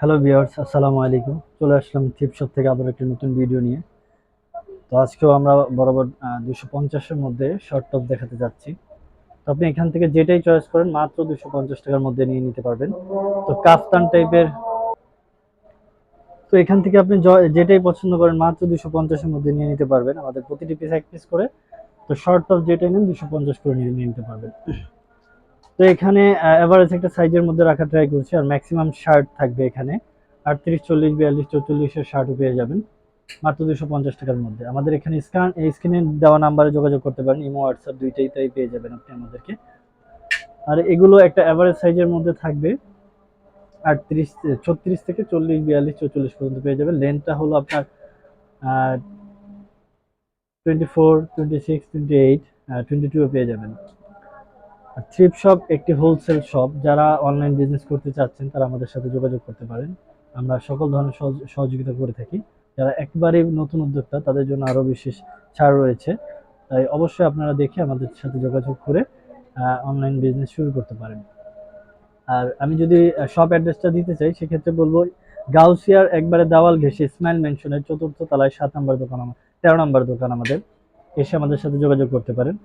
Hello viewers আসসালামু আলাইকুম চলে আসলাম থিপ শপ থেকে আবার একটি নতুন ভিডিও নিয়ে। তো আজকেও আমরা বরাবর দুশো পঞ্চাশের মধ্যে শর্ট টপ দেখাতে যাচ্ছি। তো আপনি এখান থেকে যেটাই চয়েস করেন, মাত্র দুশো পঞ্চাশ টাকার মধ্যে নিয়ে নিতে পারবেন। তো কাফতান টাইপের তো এখান থেকে আপনি যেটাই পছন্দ করেন, মাত্র দুশো পঞ্চাশের মধ্যে নিয়ে নিতে পারবেন। আমাদের প্রতিটি পিস এক পিস করে। তো শর্ট টপ যেটাই নেন, দুশো পঞ্চাশ করে নিয়ে নিতে পারবেন। তো এখানে এভারেজ একটা সাইজের মধ্যে রাখা ট্রাই করছি, আর ম্যাক্সিমাম শার্ট থাকবে এখানে। আটত্রিশ, চল্লিশ, বিয়াল্লিশ, চৌচল্লিশের শার্টও পেয়ে যাবেন, মাত্র দুশো পঞ্চাশ টাকার মধ্যে। আমাদের এখানে স্ক্যান এই স্ক্রিনে দেওয়া নাম্বারে যোগাযোগ করতে পারেন, ইমো, হোয়াটসঅ্যাপ, দুইটাই তাই পেয়ে যাবেন আপনি আমাদেরকে। আর এগুলো একটা অ্যাভারেজ সাইজের মধ্যে থাকবে, আটত্রিশ, ছত্রিশ থেকে চল্লিশ, বিয়াল্লিশ, চৌচল্লিশ পর্যন্ত পেয়ে যাবেন। লেন্থটা হলো আপনার twenty four twenty six twenty eight twenty টুও পেয়ে যাবেন। থ্রিপ শপ একটি হোলসেল শপ যারা অনলাইন বিজনেস করতে চাচ্ছেন, তারা আমাদের সাথে যোগাযোগ করতে পারেন। আমরা সকল ধরনের সহযোগিতা করে থাকি। যারা একবারেই নতুন উদ্যোক্তা, তাদের জন্য আরও বিশেষ ছাড় রয়েছে। তাই অবশ্যই আপনারা দেখে আমাদের সাথে যোগাযোগ করে অনলাইন বিজনেস শুরু করতে পারেন। আর আমি যদি শপ অ্যাড্রেসটা দিতে চাই, সেক্ষেত্রে বলব, গাউসিয়ার একবারে দেওয়াল ঘেঁষে স্মাইল মেনশনের চতুর্থ তলায় সাত নম্বর দোকান আমার তেরো নম্বর দোকান আমাদের। এসে আমাদের সাথে যোগাযোগ করতে পারেন।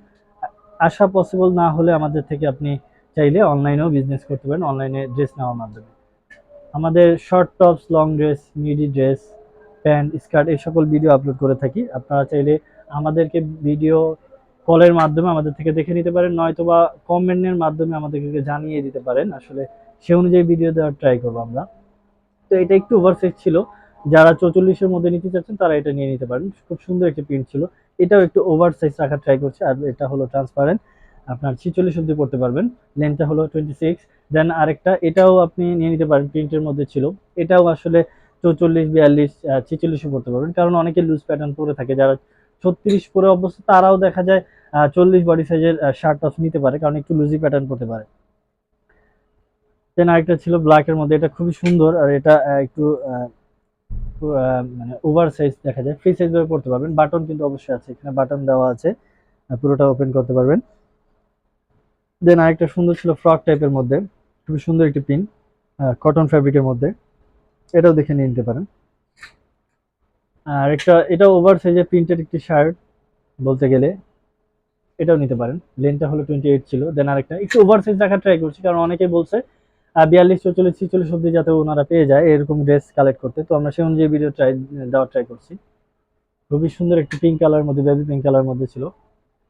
আসা পসিবল না হলে আমাদের থেকে আপনি চাইলে অনলাইনেও বিজনেস করতে পারেন অনলাইনে ড্রেস নেওয়ার মাধ্যমে। আমাদের short tops long dress midi dress pant skirt এই সকল ভিডিও আপলোড করে থাকি। আপনারা চাইলে আমাদেরকে ভিডিও কলের মাধ্যমে আমাদের থেকে দেখে নিতে পারেন নয়তো বা কমেন্টের মাধ্যমে আমাদেরকে জানিয়ে দিতে পারেন। আসলে সে অনুযায়ী ভিডিও দেওয়ার ট্রাই করব আমরা। তো এটা একটু ওভারসাইজ ছিল। যারা চৌচল্লিশের মধ্যে নিতে চাচ্ছেন, তারা এটা নিয়ে নিতে পারেন। খুব সুন্দর একটি প্রিন্ট ছিল। এটাও একটু ওভার সাইজ রাখার ট্রাই করছে, আর এটা হলো ট্রান্সপারেন্ট আপনার ছিচল্লিশ অব্দি পড়তে পারবেন। লেন্থটা হলো টোয়েন্টি সিক্স দেন আরেকটা, এটাও আপনি নিয়ে নিতে পারেন প্রিন্টের মধ্যে ছিল। এটাও আসলে চৌচল্লিশ, বিয়াল্লিশ ছিচল্লিশও পড়তে পারবেন। কারণ অনেকে লুজ প্যাটার্ন পরে থাকে। যারা ছত্রিশ পরে অবস্থা তারাও দেখা যায় চল্লিশ বডি সাইজের শার্ট টপ নিতে পারে। কারণ একটু লুজি প্যাটার্ন পড়তে পারে। দেন আরেকটা ছিল ব্ল্যাকের মধ্যে। এটা খুবই সুন্দর, আর এটা একটু মানে ওভার সাইজ দেখা যায়। ফ্রি সাইজ ভাবে পড়তে পারবেন। বাটন কিন্তু অবশ্যই আছে। এখানে বাটন দেওয়া আছে। পুরোটা ওপেন করতে পারবেন। দেন আরেকটা সুন্দর ছিল ফ্রক টাইপের মধ্যে। খুবই সুন্দর একটি পিন কটন ফ্যাব্রিকের মধ্যে। এটাও দেখে নিয়ে নিতে পারেন। আর একটা এটা ওভার সাইজের প্রিন্টেড একটি শার্ট বলতে গেলে। এটাও নিতে পারেন। লেনটা হলো টোয়েন্টি এইট ছিল। দেন আরেকটা, একটু ওভার সাইজ রাখার ট্রাই করছি, কারণ অনেকেই বলছে বিয়াল্লিশ, চৌচল্লিশ, ছিচল্লিশ অব্দি যাতে ওনারা পেয়ে যায়, এরকম ড্রেস কালেক্ট করতে। তো আমরা সেই অনুযায়ী ভিডিও ট্রাই দেওয়ার ট্রাই করছি। খুবই সুন্দর একটি পিঙ্ক কালার মধ্যে বেবি পিঙ্ক কালার মধ্যে ছিল।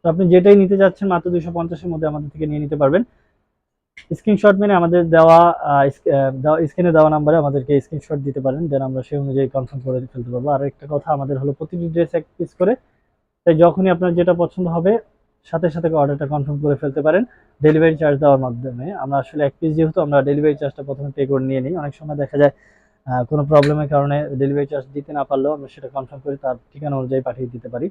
তো আপনি যেটাই নিতে যাচ্ছেন মাত্র দুশো পঞ্চাশের মধ্যে আমাদের থেকে নিয়ে নিতে পারবেন। স্ক্রিনশট মেনে আমাদের দেওয়া স্ক্রিনে দেওয়া নাম্বারে আমাদেরকে স্ক্রিনশট দিতে পারেন। দেন আমরা সেই অনুযায়ী কনফার্ম করে ফেলতে পারব। আর একটা কথা, আমাদের হলো প্রতিটি ড্রেস এক পিস করে। তাই যখনই আপনার যেটা পছন্দ হবে সাথে সাথে অর্ডারটা কনফার্ম করে ফেলতে পারেন। ডেলিভারি চার্জ দেওয়ার মাধ্যমে। আমরা আসলে এক পিস যেহেতু আমরা ডেলিভারি চার্জটা প্রথমে পে করে নিয়ে নিই। অনেক সময় দেখা যায় কোনো প্রবলেমের কারণে ডেলিভারি চার্জ দিতে না পারলেও আমরা সেটা কনফার্ম করে তার ঠিকানা অনুযায়ী পাঠিয়ে দিতে পারি।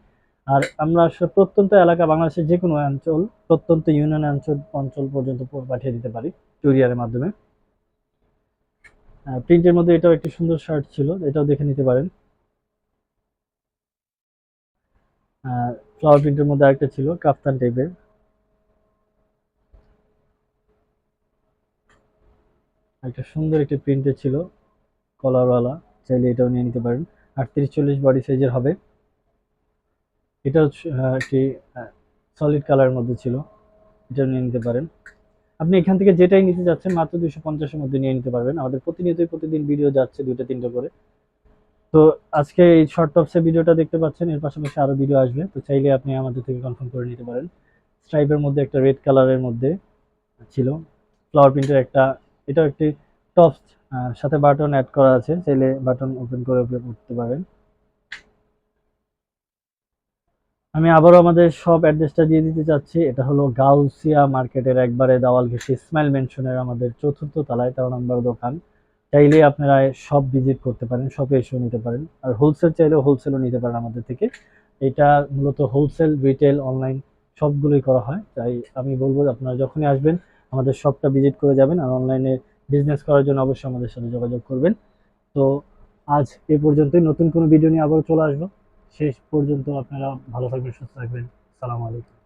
আর আমরা আসলে প্রত্যন্ত এলাকা, বাংলাদেশের যে কোনো অঞ্চল, প্রত্যন্ত ইউনিয়ন অঞ্চল অঞ্চল পর্যন্ত পাঠিয়ে দিতে পারি কুরিয়ারের মাধ্যমে। প্রিন্টের মধ্যে এটাও একটি সুন্দর শার্ট ছিল। এটাও দেখে নিতে পারেন। ফ্লাওয়ার প্রিন্টের মধ্যে আরেকটা ছিল, কাফতান টাইপের একটা সুন্দর একটি প্রিন্টের ছিল কলারওয়ালা চাইলে এটাও নিয়ে নিতে পারেন। আটত্রিশ চল্লিশ বডি সাইজের হবে। এটা একটি সলিড কালারের মধ্যে ছিল। এটাও নিয়ে নিতে পারেন। আপনি এখান থেকে যেটাই নিতে যাচ্ছেন মাত্র দুশো পঞ্চাশের মধ্যে নিয়ে নিতে পারবেন। আমাদের প্রতিনিয়তই প্রতিদিন ভিডিও যাচ্ছে দুইটা, তিনটা করে। তো আজকে এই শর্ট টপসের ভিডিওটা দেখতে পাচ্ছেন, এর পাশাপাশি আরও ভিডিও আসবে। তো চাইলে আপনি আমাদের থেকে কনফার্ম করে নিতে পারেন। স্ট্রাইপের মধ্যে একটা রেড কালারের মধ্যে ছিল। ফ্লাওয়ার প্রিন্টের একটা, এটাও একটি টপস সাথে বাটন অ্যাড করা আছে। চাইলে বাটন ওপেন করে করতে পারেন। আমি আবারও আমাদের সব অ্যাড্রেসটা দিয়ে দিতে চাচ্ছি। এটা হলো গাউসিয়া মার্কেটের একবারে দাওয়াল ঘেঁষে স্মাইল মেনশনের আমাদের চতুর্থ তলায় তেরো নম্বর দোকান। চাইলে আপনারা সব ভিজিট করতে পারেন শপে এসেও নিতে পারেন। আর হোলসেল চাইলেও হোলসেলও নিতে পারেন আমাদের থেকে। এটা মূলত হোলসেল রিটেল অনলাইন সবগুলোই করা হয়। তাই আমি বলব আপনারা যখনই আসবেন, আমাদের শপটা ভিজিট করে যাবেন আর অনলাইনে বিজনেস করার জন্য অবশ্যই আমাদের সাথে যোগাযোগ করবেন। তো আজ এ পর্যন্তই। নতুন কোনো ভিডিও নিয়ে আবার চলে আসব। শেষ পর্যন্ত আপনারা ভালো থাকবেন, সুস্থ থাকবেন। সালাম আলাইকুম।